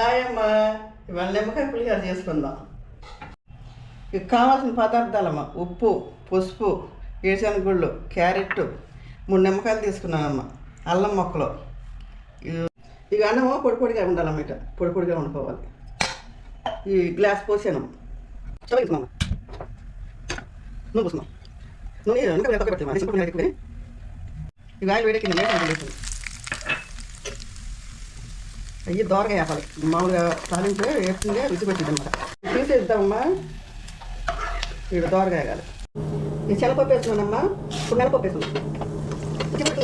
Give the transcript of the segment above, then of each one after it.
Hi అమ్మా. ఇవాళ నిమ్మకాయ పులిహోర చేసుకుందాం. ఇక కావాల్సిన పదార్థాలమ్మా. ఉప్పు పసుపు ఏడుశనగుళ్ళు క్యారెట్ మూడు నిమ్మకాయలు తీసుకున్నానమ్మా. అల్లం మొక్కలు. ఇ- ఇక పొడి పొడిగా ఉండాలమ్మ ఇట పొడి పొడిగా వండుకోవాలి. ఈ గ్లాస్ పోసాను. చదివిస్తున్నామా నువ్వు పోసుకున్నావు నువ్వు ఇంకా ఇక ఆయిల్ వేడెక్కింది. మేక అయ్యి దోరగా వేపాలి. మామూలుగా తాలింపు వేస్తుందే రుచి పెట్టింది అనమాట తీసేద్దామమ్మా. ఇక్కడ దోరగా వేయాలి ఇది చెలపప్పు వేస్తున్నానమ్మా. ఇప్పుడు నెలపప్పు వేస్తున్నాం. చివరికి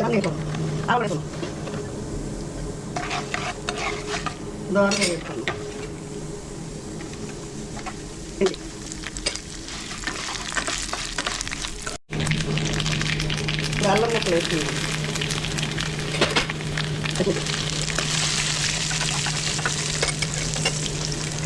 దోరగా వేస్తాను అల్లం ముక్కలు వేస్తున్నాం. అది.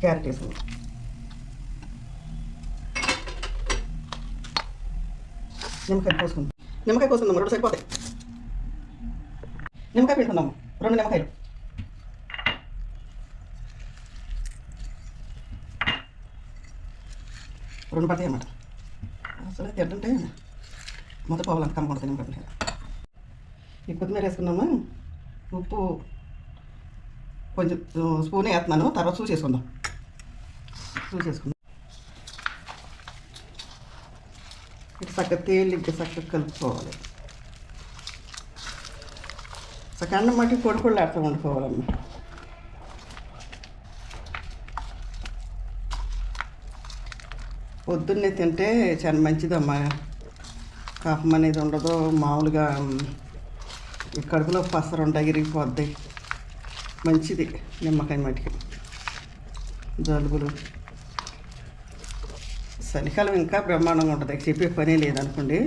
క్యారెట్ వేసుకున్నాం నిమ్మకాయ పోసుకుందాం నిమ్మకాయ పోసుకుందాం రెండు సరిపోతాయి. నిమ్మకాయ పెట్టుకుందాం రెండు నిమ్మకాయలు. రెండు పడతాయి అన్నమాట. అసలు తింటుంటే మొదట పోవాలంత కమ్మకూడదు నిమ్మకాయ ఈ కొత్తిమీర వేసుకున్నాము ఉప్పు కొంచెం స్పూన్ వేస్తున్నాను తర్వాత చూసేసుకుందాం చూసేసుకుందాం ఇటు చక్కగా తేలిగ్గా చక్కగా కలుపుకోవాలి చక్కగా అన్నం మట్టి పొడి పొడిలాడుతూ వండుకోవాలమ్మ పొద్దున్నే తింటే చాలా మంచిదమ్మా కాపం అనేది ఉండదు మామూలుగా ఈ కడుపులో పసరు ఉంటాయి ఇరిగిపోద్ది మంచిది నిమ్మకాయ మటుకి జలుబులు చలికాలం ఇంకా బ్రహ్మాండంగా ఉంటుంది. చెప్పే పనే లేదనుకోండి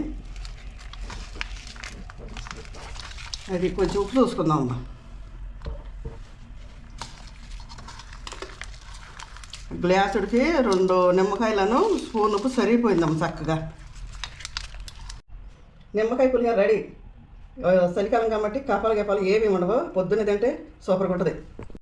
అది కొంచెం ఉప్పు చూసుకుందాం అమ్మా. గ్లాసుడికి రెండు నిమ్మకాయలను స్పూన్ ఉప్పు సరిపోయిందమ్మ చక్కగా. నిమ్మకాయ పులిహోర రెడీ. చలికాలం కాబట్టి కాపాలు గేపాలు ఏమి ఉండవు. పొద్దున్న తింటే సూపర్గా ఉంటుంది.